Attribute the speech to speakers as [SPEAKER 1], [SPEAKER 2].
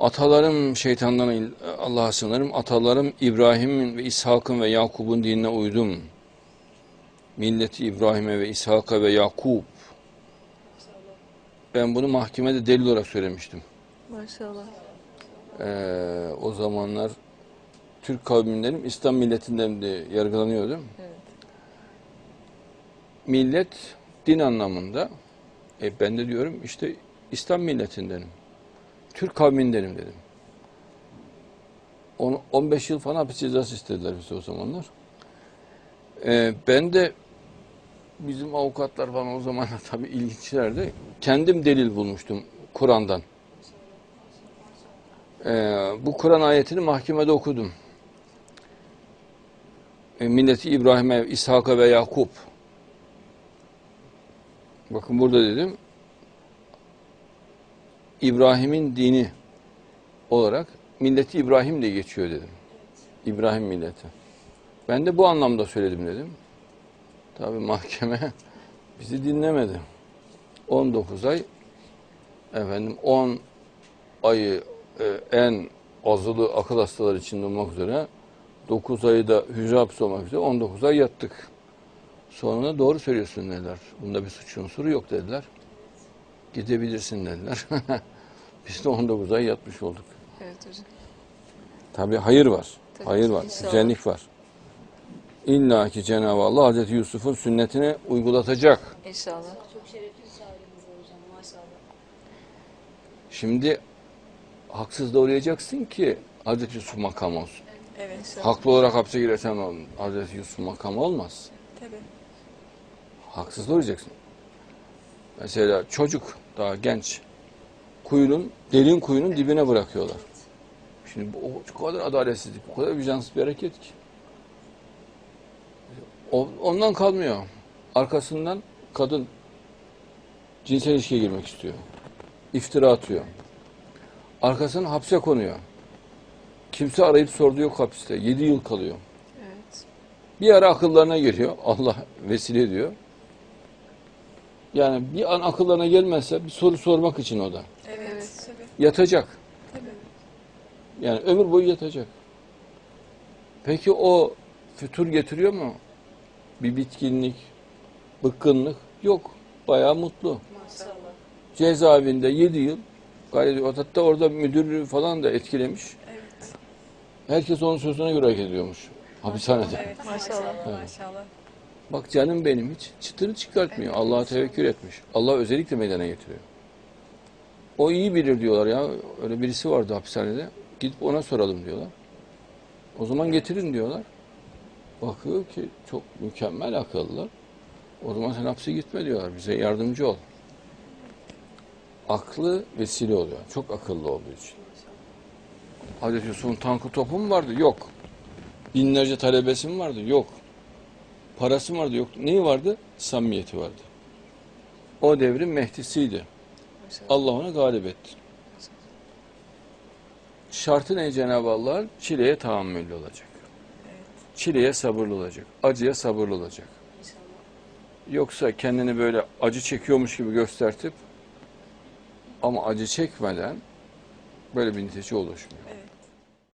[SPEAKER 1] Atalarım şeytandan Allah'a sığınırım. Atalarım İbrahim'in ve İshak'ın ve Yakub'un dinine uydum. Milleti İbrahim'e ve İshak'a ve Yakub. Ben bunu mahkemede delil olarak söylemiştim.
[SPEAKER 2] Maşallah.
[SPEAKER 1] Ee, o zamanlar Türk kavmindenim İslam milletinden de yargılanıyordum.
[SPEAKER 2] Evet.
[SPEAKER 1] Millet din anlamında. E ben de diyorum işte İslam milletindenim. Türk kavmindenim dedim. Onu 15 yıl falan hapis cezası istediler bize o zamanlar. Ee, ben de bizim avukatlar falan o zamanlar tabii ilginçlerdi. Kendim delil bulmuştum Kur'an'dan. Ee, bu Kur'an ayetini mahkemede okudum. E, milleti İbrahim'e, İshak'a ve Yakup. Bakın burada dedim. İbrahim'in dini olarak milleti İbrahim diye geçiyor dedim. İbrahim milleti. Ben de bu anlamda söyledim dedim. Tabii mahkeme bizi dinlemedi. 19 ay efendim 10 ayı e, en azılı akıl hastaları için olmak üzere 9 ayı da hücre hapsi olmak üzere 19 ay yattık. Sonra doğru söylüyorsun dediler. Bunda bir suç unsuru yok dediler. Gidebilirsin dediler. Biz de 19 ay yatmış olduk.
[SPEAKER 2] Evet hocam.
[SPEAKER 1] Tabi hayır var.
[SPEAKER 2] Tabii
[SPEAKER 1] hayır var.
[SPEAKER 2] inşallah.
[SPEAKER 1] Güzellik var. İlla ki Cenab-ı Allah Hazreti Yusuf'un sünnetini uygulatacak.
[SPEAKER 2] İnşallah.
[SPEAKER 3] Çok şerefli hocam maşallah.
[SPEAKER 1] Şimdi haksız doğrayacaksın ki Hazreti Yusuf makam olsun.
[SPEAKER 2] Evet. İnşallah.
[SPEAKER 1] Haklı olarak hapse girersen Hazreti Yusuf makamı olmaz.
[SPEAKER 2] Tabii.
[SPEAKER 1] Haksız doğrayacaksın. Mesela çocuk daha genç kuyunun derin kuyunun dibine bırakıyorlar. Şimdi bu kadar adaletsizlik, o kadar vicdansız bir hareket ki. O, ondan kalmıyor. Arkasından kadın cinsel ilişkiye girmek istiyor. İftira atıyor. Arkasından hapse konuyor. Kimse arayıp sorduğu yok hapiste. Yedi yıl kalıyor.
[SPEAKER 2] Evet.
[SPEAKER 1] Bir ara akıllarına geliyor. Allah vesile ediyor. Yani bir an akıllarına gelmezse bir soru sormak için o da.
[SPEAKER 2] Evet.
[SPEAKER 1] Yatacak. Yani ömür boyu yatacak. Peki o fütur getiriyor mu? Bir bitkinlik, bıkkınlık yok. Bayağı mutlu.
[SPEAKER 3] Maşallah.
[SPEAKER 1] Cezaevinde 7 yıl ediyor. Hatta orada müdür falan da etkilemiş.
[SPEAKER 2] Evet.
[SPEAKER 1] Herkes onun sözüne göre hareket ediyormuş. Hapishanede.
[SPEAKER 2] Evet. Maşallah.
[SPEAKER 1] Evet.
[SPEAKER 2] Maşallah.
[SPEAKER 1] Bak canım benim hiç çıtını çıkartmıyor. Allah'a tevekkül etmiş. Allah özellikle meydana getiriyor. O iyi bilir diyorlar ya. Öyle birisi vardı hapishanede. Gidip ona soralım diyorlar. O zaman getirin diyorlar. Bakıyor ki çok mükemmel akıllı. O zaman sen hapse gitme diyorlar. Bize yardımcı ol. Aklı vesile oluyor. Çok akıllı olduğu için. Hazreti Yusuf'un tankı topu mu vardı? Yok. Binlerce talebesi mi vardı? Yok. Parası vardı? Yok. Neyi vardı? Samimiyeti vardı. O devrin Mehdi'siydi. Allah onu galip etti. Şartı ne Cenab-ı Allah? Çileye tahammüllü olacak. Çileye sabırlı olacak. Acıya sabırlı olacak. Yoksa kendini böyle acı çekiyormuş gibi göstertip ama acı çekmeden böyle bir netice oluşmuyor.
[SPEAKER 2] Evet.